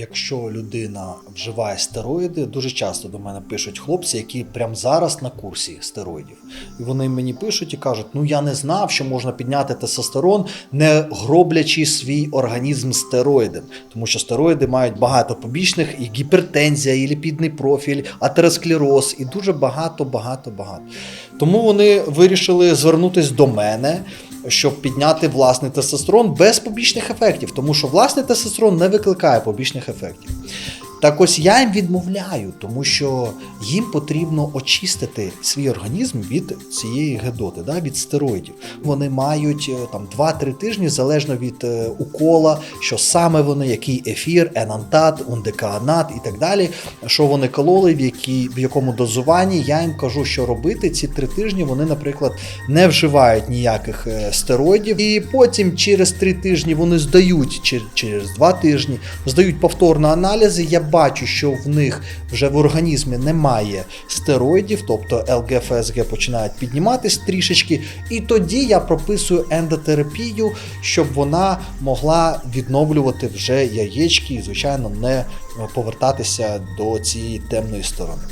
Якщо людина вживає стероїди, дуже часто до мене пишуть хлопці, які прямо зараз на курсі стероїдів. І вони мені пишуть і кажуть: ну я не знав, що можна підняти тестостерон, не гроблячи свій організм стероїдом. Тому що стероїди мають багато побічних, і гіпертензія, і ліпідний профіль, атеросклероз, і дуже багато, багато, багато. Тому вони вирішили звернутися до мене щоб підняти власний тестостерон без побічних ефектів, тому що власний тестостерон не викликає побічних ефектів. Так ось я їм відмовляю, тому що їм потрібно очистити свій організм від цієї гедоти, да, від стероїдів. Вони мають е, там 2-3 тижні залежно від е, укола, що саме вони, який ефір, енантат, ундекаанат і так далі, що вони кололи, в, які, в якому дозуванні. Я їм кажу, що робити ці три тижні. Вони, наприклад, не вживають ніяких е, стероїдів, і потім через три тижні вони здають чи- через два тижні, здають повторно аналізи. Я бачу, що в них вже в організмі немає стероїдів, тобто ЛГФСГ починають підніматись трішечки, і тоді я прописую ендотерапію, щоб вона могла відновлювати вже яєчки і, звичайно, не повертатися до цієї темної сторони.